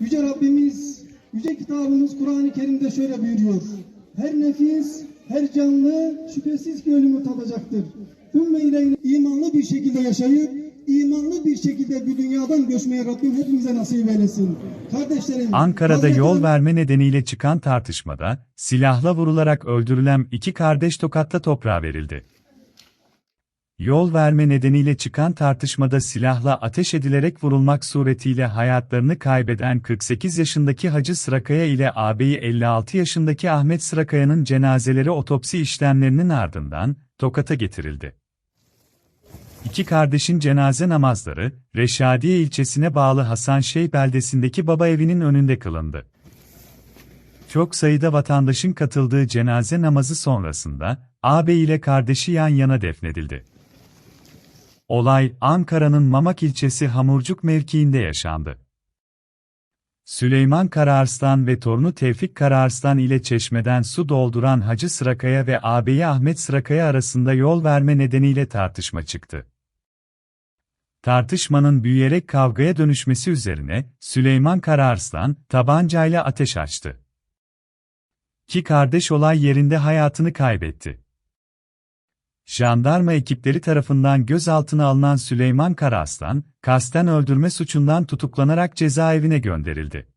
Yüce Rabbimiz, Yüce kitabımız Kur'an-ı Kerim'de şöyle buyuruyor. Her nefis, her canlı şüphesiz ki ölümü tadacaktır. Ümmü ile imanlı bir şekilde yaşayıp, imanlı bir şekilde bir dünyadan göçmeye Rabbim hepimize nasip eylesin. Kardeşlerim, Ankara'da yol verme nedeniyle çıkan tartışmada, silahla vurularak öldürülen iki kardeş tokatla toprağa verildi. Yol verme nedeniyle çıkan tartışmada silahla ateş edilerek vurulmak suretiyle hayatlarını kaybeden 48 yaşındaki Hacı Sırakaya ile ağabeyi 56 yaşındaki Ahmet Sırakaya'nın cenazeleri otopsi işlemlerinin ardından Tokat'a getirildi. İki kardeşin cenaze namazları, Reşadiye ilçesine bağlı Hasan Şeyh beldesindeki baba evinin önünde kılındı. Çok sayıda vatandaşın katıldığı cenaze namazı sonrasında, ağabey ile kardeşi yan yana defnedildi. Olay, Ankara'nın Mamak ilçesi Hamurcuk mevkiinde yaşandı. Süleyman Karaarslan ve torunu Tevfik Karaarslan ile çeşmeden su dolduran Hacı Sırakaya ve ağabeyi Ahmet Sırakaya arasında yol verme nedeniyle tartışma çıktı. Tartışmanın büyüyerek kavgaya dönüşmesi üzerine, Süleyman Karaarslan, tabancayla ateş açtı. Ki kardeş olay yerinde hayatını kaybetti. Jandarma ekipleri tarafından gözaltına alınan Süleyman Karaslan, kasten öldürme suçundan tutuklanarak cezaevine gönderildi.